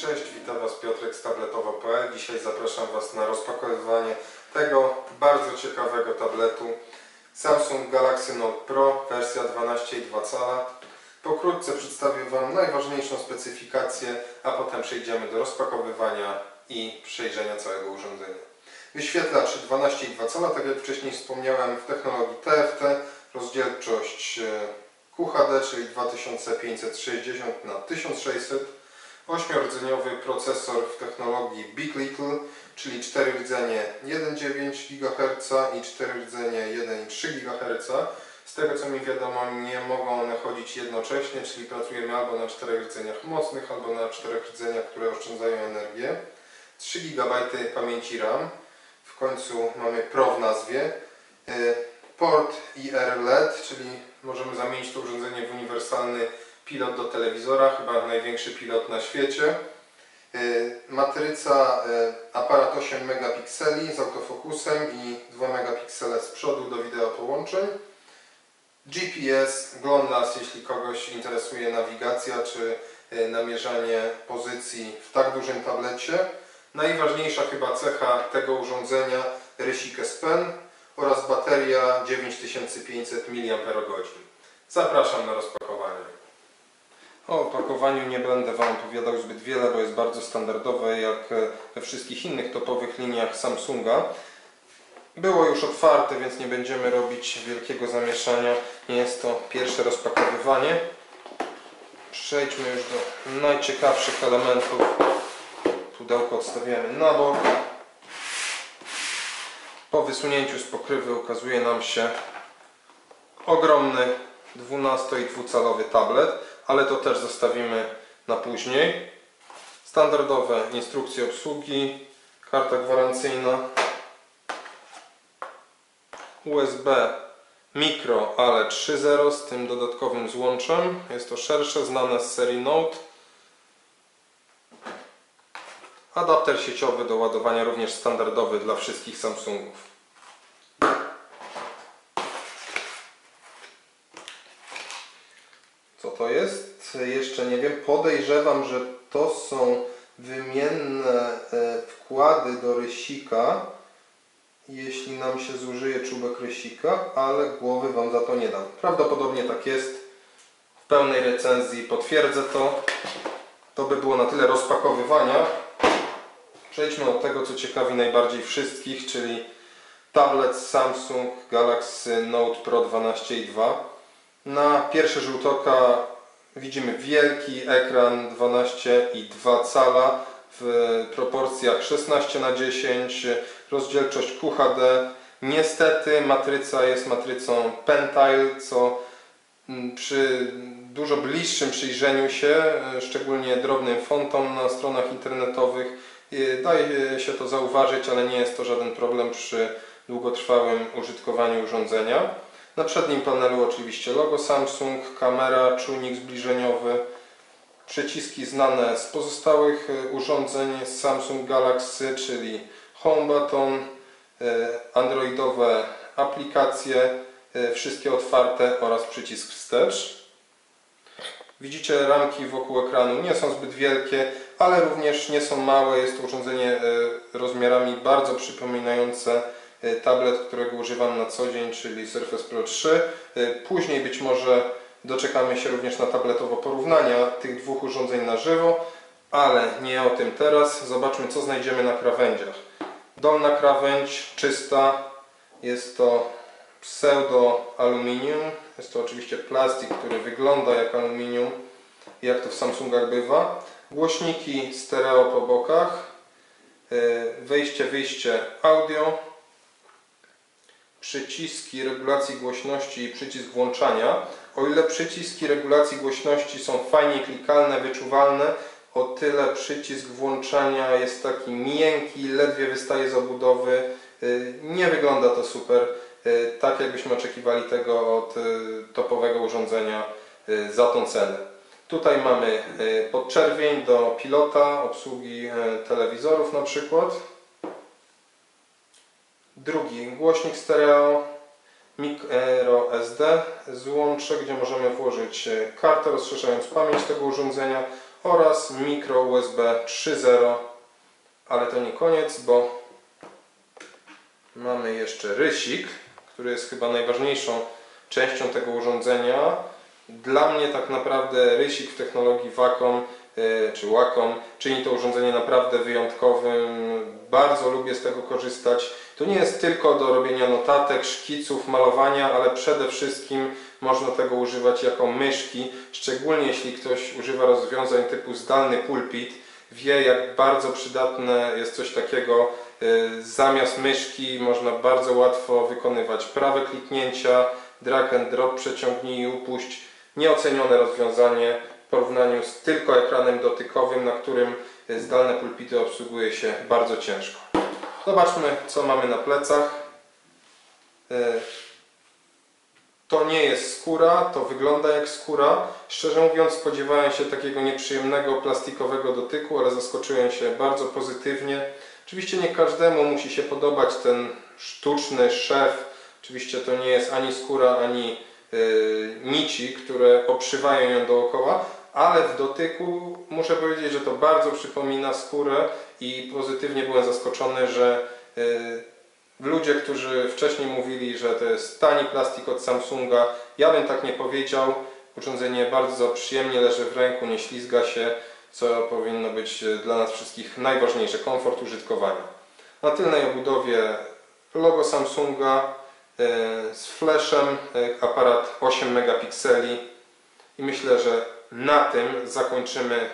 Cześć, witam Was Piotrek z tabletowo.pl. Dzisiaj zapraszam Was na rozpakowywanie tego bardzo ciekawego tabletu Samsung Galaxy Note Pro wersja 12,2 cala. Pokrótce przedstawię Wam najważniejszą specyfikację, a potem przejdziemy do rozpakowywania i przejrzenia całego urządzenia. Wyświetlacz 12,2 cala, tak jak wcześniej wspomniałem, w technologii TFT, rozdzielczość e, QHD, czyli 2560 na 1600 Ośmiordzeniowy procesor w technologii Big Little, czyli 4 rdzenie 1,9 GHz i 4 rdzenie 1,3 GHz. Z tego co mi wiadomo nie mogą one chodzić jednocześnie, czyli pracujemy albo na 4 rdzeniach mocnych, albo na 4 rdzeniach, które oszczędzają energię. 3 GB pamięci RAM, w końcu mamy Pro w nazwie. Y, port IR LED, czyli możemy zamienić to urządzenie w uniwersalny pilot do telewizora, chyba największy pilot na świecie. Y, matryca y, aparat 8 megapikseli z autofokusem i 2 megapiksele z przodu do wideo połączeń. GPS, GLONASS, jeśli kogoś interesuje nawigacja czy y, namierzanie pozycji w tak dużym tablecie. Najważniejsza chyba cecha tego urządzenia rysik S Pen oraz bateria 9500 mAh. Zapraszam na rozpakowanie. O opakowaniu nie będę Wam opowiadał zbyt wiele, bo jest bardzo standardowe jak we wszystkich innych topowych liniach Samsunga. Było już otwarte, więc nie będziemy robić wielkiego zamieszania. Nie jest to pierwsze rozpakowywanie. Przejdźmy już do najciekawszych elementów. Pudełko odstawiamy na bok. Po wysunięciu z pokrywy ukazuje nam się ogromny 12 i 2 calowy tablet ale to też zostawimy na później. Standardowe instrukcje obsługi, karta gwarancyjna, USB mikro, ale 3.0 z tym dodatkowym złączem. Jest to szersze, znane z serii Note. Adapter sieciowy do ładowania również standardowy dla wszystkich Samsungów. Co to jest? Jeszcze nie wiem. Podejrzewam, że to są wymienne e, wkłady do rysika, jeśli nam się zużyje czubek rysika, ale głowy Wam za to nie dam. Prawdopodobnie tak jest. W pełnej recenzji potwierdzę to. To by było na tyle rozpakowywania. Przejdźmy do tego, co ciekawi najbardziej wszystkich, czyli tablet Samsung Galaxy Note Pro 12.2. Na pierwszy rzut oka widzimy wielki ekran 12,2 cala w proporcjach 16 na 10 rozdzielczość QHD. Niestety matryca jest matrycą Pentile, co mm, przy dużo bliższym przyjrzeniu się, e, szczególnie drobnym fontom na stronach internetowych, e, daje się to zauważyć, ale nie jest to żaden problem przy długotrwałym użytkowaniu urządzenia. Na przednim panelu oczywiście logo Samsung, kamera, czujnik zbliżeniowy, przyciski znane z pozostałych e, urządzeń Samsung Galaxy, czyli Home Button, e, androidowe aplikacje, e, wszystkie otwarte oraz przycisk wstecz. Widzicie ramki wokół ekranu nie są zbyt wielkie, ale również nie są małe. Jest to urządzenie rozmiarami bardzo przypominające tablet, którego używam na co dzień, czyli Surface Pro 3. E, później być może doczekamy się również na tabletowo porównania tych dwóch urządzeń na żywo, ale nie o tym teraz. Zobaczmy co znajdziemy na krawędziach. Dolna krawędź czysta, jest to pseudo aluminium. Jest to oczywiście plastik, który wygląda jak aluminium, jak to w Samsungach bywa. Głośniki stereo po bokach, e, wejście, wyjście audio, przyciski regulacji głośności i przycisk włączania. O ile przyciski regulacji głośności są fajnie klikalne, wyczuwalne, o tyle przycisk włączania jest taki miękki, ledwie wystaje z obudowy. Y, nie wygląda to super, y, tak jakbyśmy oczekiwali tego od y, topowego urządzenia za tą cenę. Tutaj mamy podczerwień do pilota, obsługi telewizorów na przykład. Drugi. Głośnik stereo, micro SD, złącze, gdzie możemy włożyć e, kartę rozszerzając pamięć tego urządzenia oraz mikro USB 3.0 ale to nie koniec, bo mamy jeszcze rysik, który jest chyba najważniejszą częścią tego urządzenia. Dla mnie tak naprawdę rysik w technologii Wacom czy Wacom czyni to urządzenie naprawdę wyjątkowym. Bardzo lubię z tego korzystać. To nie jest tylko do robienia notatek, szkiców, malowania, ale przede wszystkim można tego używać jako myszki, szczególnie jeśli ktoś używa rozwiązań typu zdalny pulpit, wie jak bardzo przydatne jest coś takiego. Y, Zamiast myszki można bardzo łatwo wykonywać prawe kliknięcia, drag and drop, przeciągnij i upuść. Nieocenione rozwiązanie w porównaniu z tylko ekranem dotykowym, na którym y, zdalne pulpity obsługuje się bardzo ciężko. Zobaczmy co mamy na plecach. Y, to nie jest skóra, to wygląda jak skóra. Szczerze mówiąc, spodziewałem się takiego nieprzyjemnego plastikowego dotyku, ale zaskoczyłem się bardzo pozytywnie. Oczywiście nie każdemu musi się podobać ten sztuczny szef. Oczywiście to nie jest ani skóra, ani yy, nici, które obszywają ją dookoła, ale w dotyku muszę powiedzieć, że to bardzo przypomina skórę i pozytywnie byłem zaskoczony, że yy, Ludzie, którzy wcześniej mówili, że to jest tani plastik od Samsunga, ja bym tak nie powiedział. Urządzenie bardzo przyjemnie leży w ręku, nie ślizga się, co powinno być dla nas wszystkich najważniejsze, komfort użytkowania. Na tylnej obudowie logo Samsunga e, z flashem, aparat 8 megapikseli i myślę, że na tym zakończymy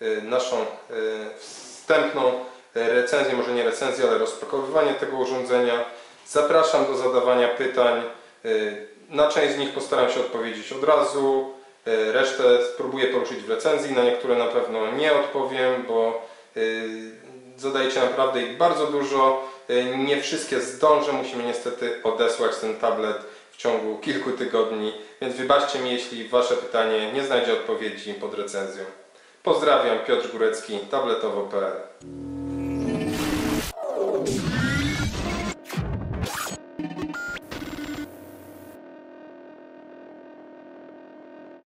e, naszą wstępną recenzję, może nie recenzję, ale rozpakowywanie tego urządzenia. Zapraszam do zadawania pytań. Y, Na część z nich postaram się odpowiedzieć od razu. Y, Resztę spróbuję poruszyć w recenzji. Na niektóre na pewno nie odpowiem, bo y, zadajecie naprawdę ich bardzo dużo. Nie wszystkie zdążę. Musimy niestety odesłać ten tablet w ciągu kilku tygodni. Więc wybaczcie mi, jeśli Wasze pytanie nie znajdzie odpowiedzi pod recenzją. Pozdrawiam, Piotr Górecki, tabletowo.pl